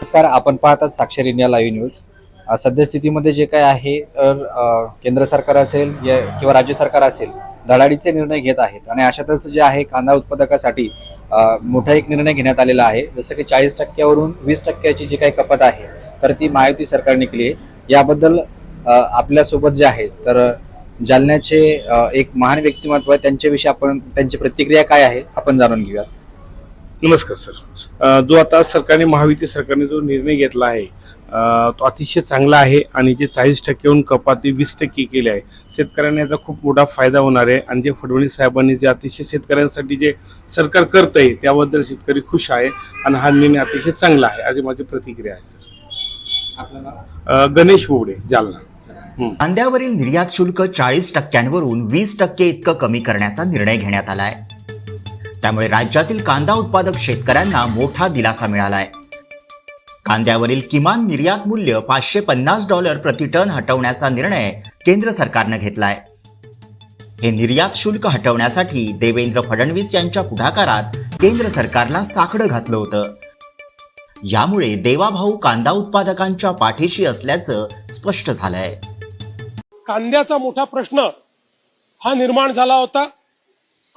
नमस्कार आपण पाहतात साक्षर इंडिया लाईव्ह न्यूज. सद्यस्थितीमध्ये जे काय आहे तर केंद्र सरकार असेल या किंवा राज्य सरकार असेल धडाडीचे निर्णय घेत आहेत. आणि अशातच जे आहे कांदा उत्पादकासाठी मोठा एक निर्णय घेण्यात आलेला आहे. जसं की चाळीस टक्क्यावरून वीस टक्क्याची जी काही कपात आहे तर ती महायुती सरकारने केली आहे. याबद्दल आपल्यासोबत जे आहे तर जालन्याचे एक महान व्यक्तिमत्व आहे. त्यांच्याविषयी आपण त्यांची प्रतिक्रिया काय आहे आपण जाणून घेऊया. नमस्कार सर. जो आता सरकारने महायुती सरकारने जो निर्णय घेतला आहे तो अतिशय चांगला आहे आणि जे चाळीस टक्क्याहून कपाती वीस टक्के केली आहे शेतकऱ्यांना याचा खूप मोठा फायदा होणार आहे. आणि जे फडणवीस साहेबांनी जे अतिशय शेतकऱ्यांसाठी जे सरकार करत आहे त्याबद्दल शेतकरी खुश आहे आणि हा निर्णय अतिशय चांगला आहे अशी माझी प्रतिक्रिया आहे सर. आपलं नाव? अ, गणेश बोबडे जालना. हं. कांद्यावरील निर्यात शुल्क चाळीस टक्क्यांवरून वीस टक्के इतकं कमी करण्याचा निर्णय घेण्यात आलाय त्यामुळे राज्यातील कांदा उत्पादक शेतकऱ्यांना मोठा दिलासा मिळालाय. कांद्यावरील किमान निर्यात मूल्य पाचशे पन्नास डॉलर प्रति टन हटवण्याचा निर्णय केंद्र सरकारनं घेतलाय. हे निर्यात शुल्क हटवण्यासाठी देवेंद्र फडणवीस यांच्या पुढाकारात केंद्र सरकारला साकडं घातलं होतं. यामुळे देवाभाऊ कांदा उत्पादकांच्या पाठीशी असल्याचं स्पष्ट झालंय. कांद्याचा मोठा प्रश्न हा निर्माण झाला होता.